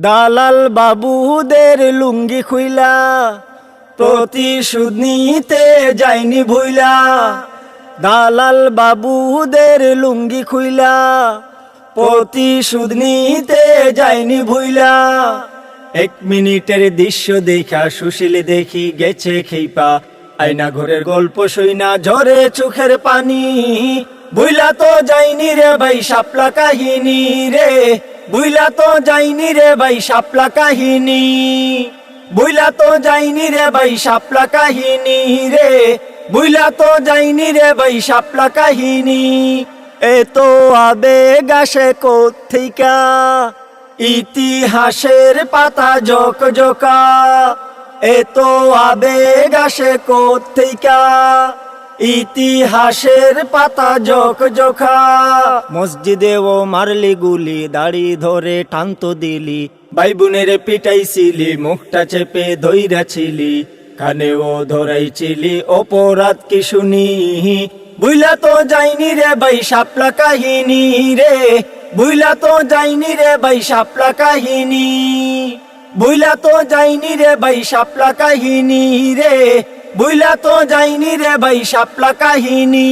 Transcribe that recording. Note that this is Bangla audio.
দালাল বাবুদের লুঙ্গি খুইলা, প্রতিশোধ নিতে যায়নি ভুইলা। দালাল বাবুদের লুঙ্গি খুইলা, প্রতিশোধ নিতে যায়নি ভুইলা। এক মিনিটের দৃশ্য দেখা, সুশীল দেখি গেছে খেইপা। আয়না ঘরের গল্প শুইনা, ঝরে চোখের পানি। বুইলা তো যাইনি রে ভাই সাপলা কাহিনী রে। বুইলা তো যাইনি রে ভাই সাপলা কাহিনী। বুইলা তো যাইনি রে ভাই সাপলা কাহিনী রে। বুইলা তো যাইনি রে ভাই সাপলা কাহিনী। এ তো আবেগ আসে কোথেকা ইতিহাসের পাতা জক জকা। তো আবেগ আসে কোথেকা ইতিহাসের পাতা জক জখা। মসজিদে ও মারলি গুলি দাড়ি ধরে টানতো দিলি। ভাই বোনের পিটাইছিলি, মুখটা চেপে ধৈরাছিলি কানে ও ধরাইছিলি, অপরাধ কি শুনি? বুইলা তো যাইনি রে ভাই সাপলা কাহিনী রে। বুইলা তো যাইনি রে ভাই সাপলা কাহিনী। বুইলা তো যাইনি রে ভাই সাপলা কাহিনী রে। বুইলা তো যাইনি রে ভাই সাপলা কাহিনী।